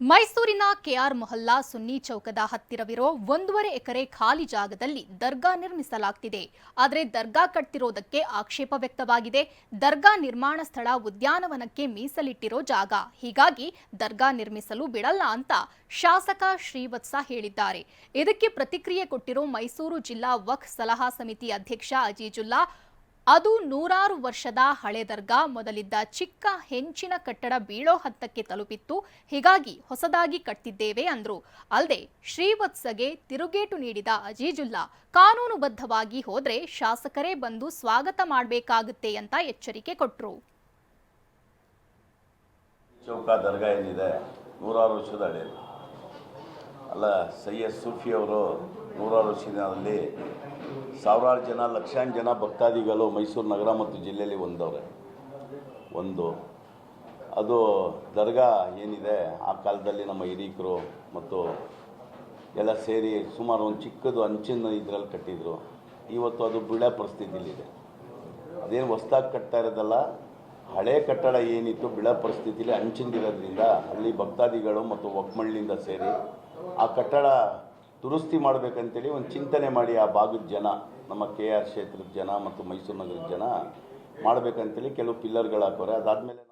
ಮೈಸೂರಿನ ಕೆಆರ್ ಮೊಹಲ್ಲಾ ಸುನ್ನಿ ಚೌಕದ ಹತ್ತಿರವಿರೋ ಒಂದೂವರೆ ಎಕರೆ ಖಾಲಿ ಜಾಗದಲ್ಲಿ ದರ್ಗಾ ನಿರ್ಮಿಸಲಾಗ್ತಿದೆ. ಆದರೆ ದರ್ಗಾ ಕಟ್ತಿರೋದಕ್ಕೆ ಆಕ್ಷೇಪ ವ್ಯಕ್ತವಾಗಿದೆ. ದರ್ಗಾ ನಿರ್ಮಾಣ ಸ್ಥಳ ಉದ್ಯಾನವನಕ್ಕೆ ಮೀಸಲಿಟ್ಟಿರೋ ಜಾಗ. ಹೀಗಾಗಿ ದರ್ಗಾ ನಿರ್ಮಿಸಲು ಬಿಡಲ್ಲ ಅಂತ ಶಾಸಕ ಶ್ರೀವತ್ಸ ಹೇಳಿದ್ದಾರೆ. ಇದಕ್ಕೆ ಪ್ರತಿಕ್ರಿಯೆ ಕೊಟ್ಟಿರೋ ಮೈಸೂರು ಜಿಲ್ಲಾ ವಕ್ಫ್ ಸಲಹಾ ಸಮಿತಿ ಅಧ್ಯಕ್ಷ ಅಜೀಜುಲ್ಲಾ ಅದು ನೂರಾರು ವರ್ಷದ ಹಳೆ ದರ್ಗಾ. ಮೊದಲಿದ್ದ ಚಿಕ್ಕ ಹೆಂಚಿನ ಕಟ್ಟಡ ಬೀಳೋ ಹಂತಕ್ಕೆ ತಲುಪಿತ್ತು. ಹೀಗಾಗಿ ಹೊಸದಾಗಿ ಕಟ್ತಿದ್ದೇವೆ ಅಂದ್ರು. ಅಲ್ಲದೆ ಶ್ರೀವತ್ಸಗೆ ತಿರುಗೇಟು ನೀಡಿದ ಅಜೀಜುಲ್ಲಾ, ಕಾನೂನುಬದ್ಧವಾಗಿ ಹೋದ್ರೆ ಶಾಸಕರೇ ಬಂದು ಸ್ವಾಗತ ಮಾಡಬೇಕಾಗುತ್ತೆ ಅಂತ ಎಚ್ಚರಿಕೆ ಕೊಟ್ಟರು ಚೌಕ ದರ್ಗಾ ಏನಿದೆ, ನೂರಾರು ವರ್ಷದ ಹಳೆಯದು ಅಲ್ಲ, ಸೈಯದ್ ಸೂಫಿ ಅವರು ನೂರಾರು ವರ್ಷದಲ್ಲಿ ಸಾವಿರಾರು ಜನ ಲಕ್ಷಾಂತರ ಜನ ಭಕ್ತಾದಿಗಳು ಮೈಸೂರು ನಗರ ಮತ್ತು ಜಿಲ್ಲೆಯಲ್ಲಿ ಒಂದವ್ರೆ. ಒಂದು. ಅದು ದರ್ಗಾ ಏನಿದೆ, ಆ ಕಾಲದಲ್ಲಿ ನಮ್ಮ ಹಿರೀಕರು ಮತ್ತು ಎಲ್ಲ ಸೇರಿ ಸುಮಾರು ಒಂದು ಚಿಕ್ಕದು ಅಂಚಿನ ಇದರಲ್ಲಿ ಕಟ್ಟಿದ್ರು. ಇವತ್ತು ಅದು ಬಿಳೆ ಪರಿಸ್ಥಿತಿಲಿದೆ ಅದೇನು ಹೊಸ್ದಾಗಿ ಕಟ್ತಾ ಇರೋದಲ್ಲ, ಹಳೆ ಕಟ್ಟಡ ಏನಿತ್ತು, ಬಿಳ ಪರಿಸ್ಥಿತಿಲಿ ಅಂಚಿಂದಿರೋದ್ರಿಂದ ಅಲ್ಲಿ ಭಕ್ತಾದಿಗಳು ಮತ್ತು ಒಕ್ಕಮಳ್ಳಿಯಿಂದ ಸೇರಿ ಆ ಕಟ್ಟಡ ದುರಸ್ತಿ ಮಾಡಬೇಕಂತೇಳಿ ಒಂದು ಚಿಂತನೆ ಮಾಡಿ ಆ ಭಾಗದ ಜನ, ನಮ್ಮ ಕೆ ಆರ್ ಕ್ಷೇತ್ರದ ಜನ ಮತ್ತು ಮೈಸೂರು ನಗರದ ಜನ ಮಾಡಬೇಕಂತೇಳಿ ಕೆಲವು ಪಿಲ್ಲರ್ಗಳು ಹಾಕೋರೆ. ಅದಾದಮೇಲೆ